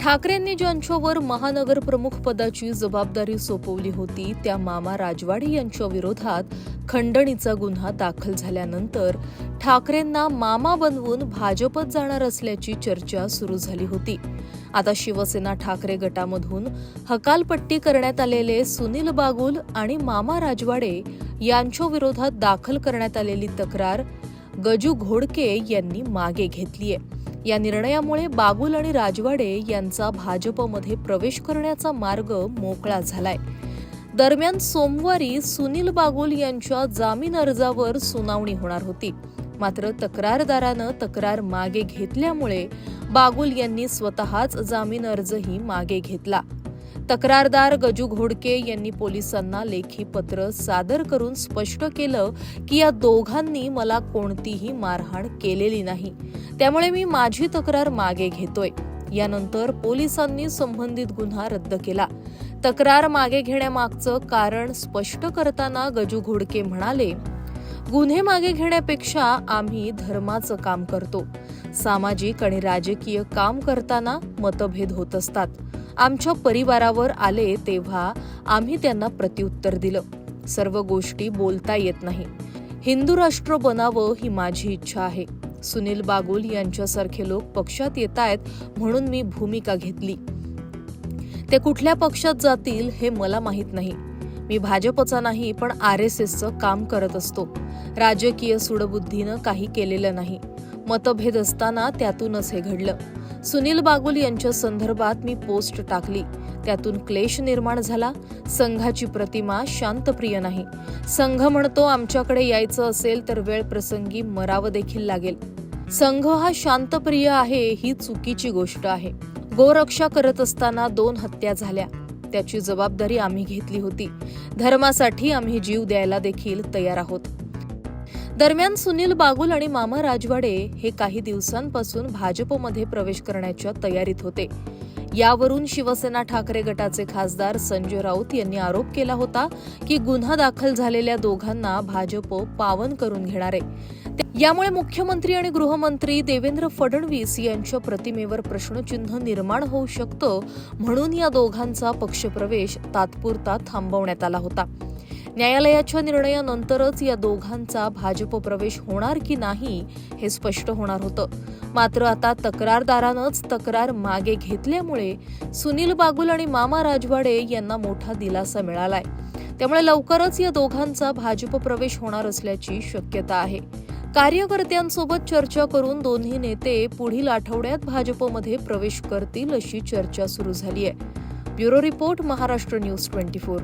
ठाकरेंनी ज्यांच्यावर महानगर प्रमुख पदाची जबाबदारी सोपवली होती त्या मामा राजवाडे यांच्या विरोधात खंडणीचा गुन्हा दाखल झाल्यानंतर ठाकरेंना मामा बनवून भाजपत जाणार असल्याची चर्चा सुरू झाली होती. आता शिवसेना ठाकरे गटामधून हकालपट्टी करण्यात आलेले सुनील बागुल आणि मामा राजवाडे यांच्या विरोधात दाखल करण्यात आलेली तक्रार गजू घोडके यांनी मागे घेतलीय. या निर्णयामुळे बागुल आणि राजवाडे यांचा भाजपमध्ये प्रवेश करण्याचा मार्ग मोकळा झालाय. दरम्यान सोमवारी सुनील बागुल यांच्या जामीन अर्जावर सुनावणी होणार होती. मात्र तक्रारदारानं तक्रार मागे घेतल्यामुळे बागुल यांनी स्वतःच जामीन अर्जही मागे घेतला. तक्रारदार गजू घोडके यांनी पोलिसांना लेखी पत्र सादर करून स्पष्ट केलं की या दोघांनी मला कोणतीही मारहाण केलेली नाही. त्यामुळे मी माझी तक्रार मागे घेतोय. यानंतर पोलिसांनी संबंधित गुन्हा रद्द केला. तक्रार मागे घेण्यामागचं कारण स्पष्ट करताना गजू घोडके म्हणाले गुन्हे मागे घेण्यापेक्षा आम्ही धर्माचं काम करतो. सामाजिक आणि राजकीय काम करताना मतभेद होत असतात. आमच्या परिवारावर आले तेव्हा आम्ही त्यांना प्रत्युत्तर दिलं. सर्व गोष्टी बोलता येत नाही. हिंदू राष्ट्र बनावं ही माझी इच्छा आहे. सुनील बागुल यांच्यासारखे लोक पक्षात येत आहेत म्हणून मी भूमिका घेतली. ते कुठल्या पक्षात जातील हे मला माहीत नाही. मी भाजपचा नाही पण आर एस एसचं काम करत असतो. राजकीय सुडबुद्धीनं काही केलेलं नाही. मतभेद असताना त्यातूनच हे घडलं. सुनील बागुल यांच्या संदर्भात मी पोस्ट टाकली. त्यातून क्लेश निर्माण झाला. संघाची प्रतिमा शांतप्रिय नाही. संघ म्हणतो आमच्याकडे यायचं असेल तर वेळ प्रसंगी मरावं देखील लागेल. संघ हा शांतप्रिय आहे ही चुकीची गोष्ट आहे. गोरक्षा करत असताना दोन हत्या झाल्या. त्याची जबाबदारी आम्ही घेतली होती. धर्मासाठी आम्ही जीव द्यायला देखील तयार आहोत. दरम्यान सुनील बागुल आणि मामा राजवाडे हे काही दिवसांपासून भाजपमध्ये प्रवेश करण्याच्या तयारीत होते. यावरून शिवसेना ठाकरे गटाचे खासदार संजय राऊत यांनी आरोप केला होता की गुन्हा दाखल झालेल्या दोघांना भाजप पावन करून घेणार आहे. यामुळे मुख्यमंत्री आणि गृहमंत्री देवेंद्र फडणवीस यांच्या प्रतिमेवर प्रश्नचिन्ह निर्माण होऊ शकतं म्हणून या दोघांचा पक्षप्रवेश तात्पुरता थांबवण्यात आला होता. न्यायालयाच्या निर्णयानंतरच या दोघांचा भाजप प्रवेश होणार की नाही हे स्पष्ट होणार होतं. मात्र आता तक्रारदारानंच तक्रार मागे घेतल्यामुळे सुनील बागुल आणि मामा राजवाडे यांना मोठा दिलासा मिळालाय. त्यामुळे लवकरच या दोघांचा भाजप प्रवेश होणार असल्याची शक्यता आहे. कार्यकर्त्यांसोबत चर्चा करून दोन्ही नेते पुढील आठवड्यात भाजपमध्ये प्रवेश करतील अशी चर्चा सुरू झाली आहे bureau report Maharashtra news twenty four.